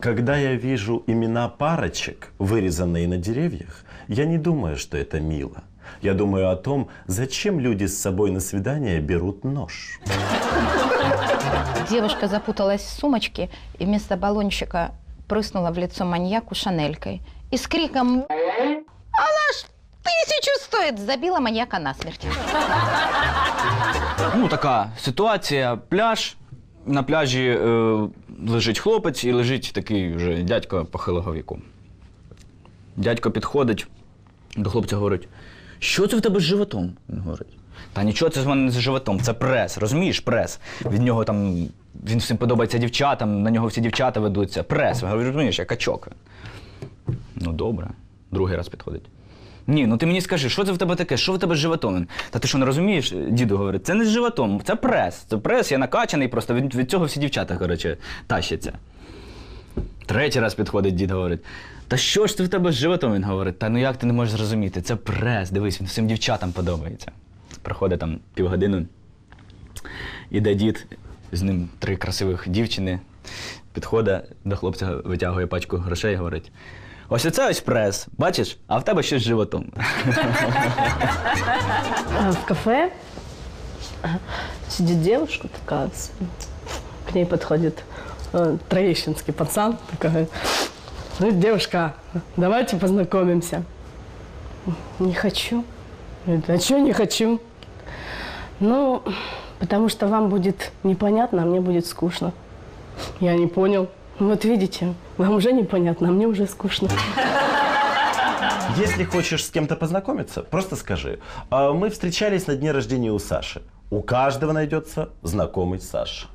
Когда я вижу имена парочек, вырезанные на деревьях, я не думаю, что это мило. Я думаю о том, зачем люди с собой на свидание берут нож. Девушка запуталась в сумочке и вместо баллончика прыснула в лицо маньяку шанелькой. И с криком «Она ж тысячу стоит!» забила маньяка насмерть. Ну, така ситуація, пляж. На пляжі е, лежить хлопець і лежить такий вже дядько похилого віку. Дядько підходить до хлопця говорить: що це в тебе з животом? Він говорить. Та нічого це з мене не з животом, це прес, розумієш, прес. Від нього там, він всім подобається дівчатам, на нього всі дівчата ведуться. Прес. Я розумієш, як качок. Ну, добре. Другий раз підходить. Ні, ну ти мені скажи, що це в тебе таке? Що в тебе з животом? Та ти що не розумієш? Діду говорить, це не з животом, це прес. Це прес, я накачаний, просто від, від цього всі дівчата, коротше, тащаться. Третій раз підходить дід говорить: Та що ж це в тебе з животом? Він говорить, та ну як ти не можеш зрозуміти? Це прес, дивись, він всім дівчатам подобається. Проходить там півгодини, іде дід, з ним три красивих дівчини, підходить до хлопця, витягує пачку грошей і говорить. Ось оце ось прес, бачиш, а в тебе щось з животом. А В кафе сидит девушка такая, к ней подходит э, троещинский пацан, такая, ну, девушка, давайте познакомимся. Не хочу. Говорит, а что не хочу? Ну, потому что вам будет непонятно, а мне будет скучно. Я не понял. Вот видите, вам уже непонятно, а мне уже скучно. Если хочешь с кем-то познакомиться, просто скажи. «А Мы встречались на дне рождения у Саши. У каждого найдется знакомый Саша.